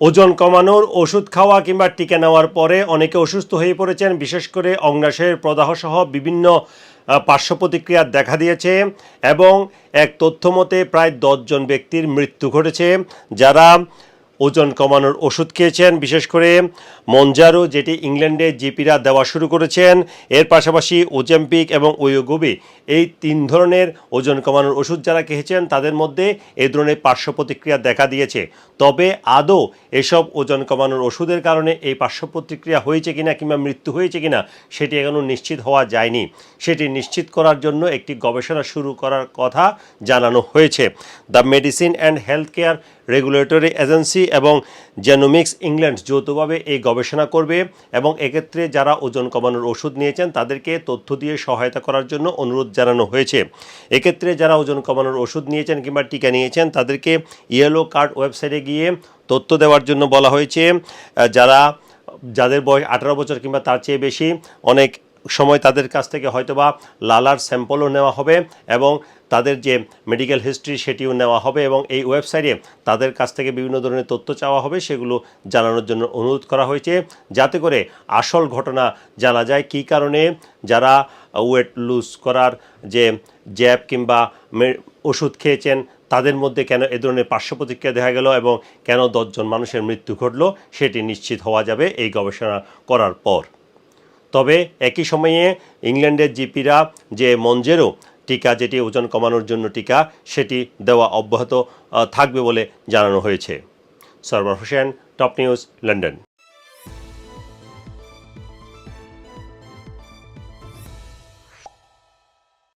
ওজন কমানোর ওষুধ খাওয়া কিংবা টিকা নেওয়ার পরে অনেকে অসুস্থ হয়ে পড়েছেন। বিশেষ করে অগ্নাশয়ের প্রদাহ সহ বিভিন্ন পার্শ্ব প্রতিক্রিয়া দেখা দিয়েছে এবং এক তথ্য মতে প্রায় দশজন ব্যক্তির মৃত্যু ঘটেছে। যারা ওজন কমানোর ওষুধ খেয়েছেন। বিশেষ করে মঞ্জারো, যেটি ইংল্যান্ডে জিপিরা দেওয়া শুরু করেছেন, এর পাশাপাশি ওজেম্পিক এবং ওয়োগোবি, এই তিন ধরনের ওজন কমানোর ওষুধ যারা খেয়েছেন, তাদের মধ্যে এই ধরনের পার্শ্ব প্রতিক্রিয়া দেখা দিয়েছে। তবে আদৌ এসব ওজন কমানোর ওষুধের কারণে এই পার্শ্ব প্রতিক্রিয়া হয়েছে কিনা কিংবা মৃত্যু হয়েছে কিনা, সেটি এখনও নিশ্চিত হওয়া যায়নি। সেটি নিশ্চিত করার জন্য একটি গবেষণা শুরু করার কথা জানানো হয়েছে। The medicine and health care regulatory agency এবং জেনোমিক্স ইংল্যান্ড যৌথভাবে এই গবেষণা করবে এবং এক্ষেত্রে যারা ওজন কমানোর ওষুধ নিয়েছেন, তাদেরকে তথ্য দিয়ে সহায়তা করার জন্য অনুরোধ জানানো হয়েছে। এক্ষেত্রে যারা ওজন কমানোর ওষুধ নিয়েছেন কিংবা টিকা নিয়েছেন, তাদেরকে ইয়েলো কার্ড ওয়েবসাইটে গিয়ে তথ্য দেওয়ার জন্য বলা হয়েছে। যারা, যাদের বয়স আঠারো বছর কিংবা তার চেয়ে বেশি, অনেক সময় তাদের কাছ থেকে হয়তোবা লালার স্যাম্পলও নেওয়া হবে এবং তাদের যে মেডিকেল হিস্ট্রি সেটিও নেওয়া হবে এবং এই ওয়েবসাইটে তাদের কাছ থেকে বিভিন্ন ধরনের তথ্য চাওয়া হবে, সেগুলো জানানোর জন্য অনুরোধ করা হয়েছে। যাতে করে আসল ঘটনা জানা যায়, কী কারণে যারা ওয়েট লুজ করার যে জ্যাব কিংবা ওষুধ খেয়েছেন, তাদের মধ্যে কেন এ ধরনের পার্শ্ব প্রতিক্রিয়া দেখা গেল এবং কেন দশজন মানুষের মৃত্যু ঘটলো, সেটি নিশ্চিত হওয়া যাবে এই গবেষণা করার পর। তবে একই সময়ে ইংল্যান্ডের জিপিরা যে মঞ্জেরও টিকা, যেটি ওজন কমানোর জন্য টিকা, সেটি দেওয়া অব্যাহত থাকবে বলে জানানো হয়েছে। Sarwar Hossain, top news, London.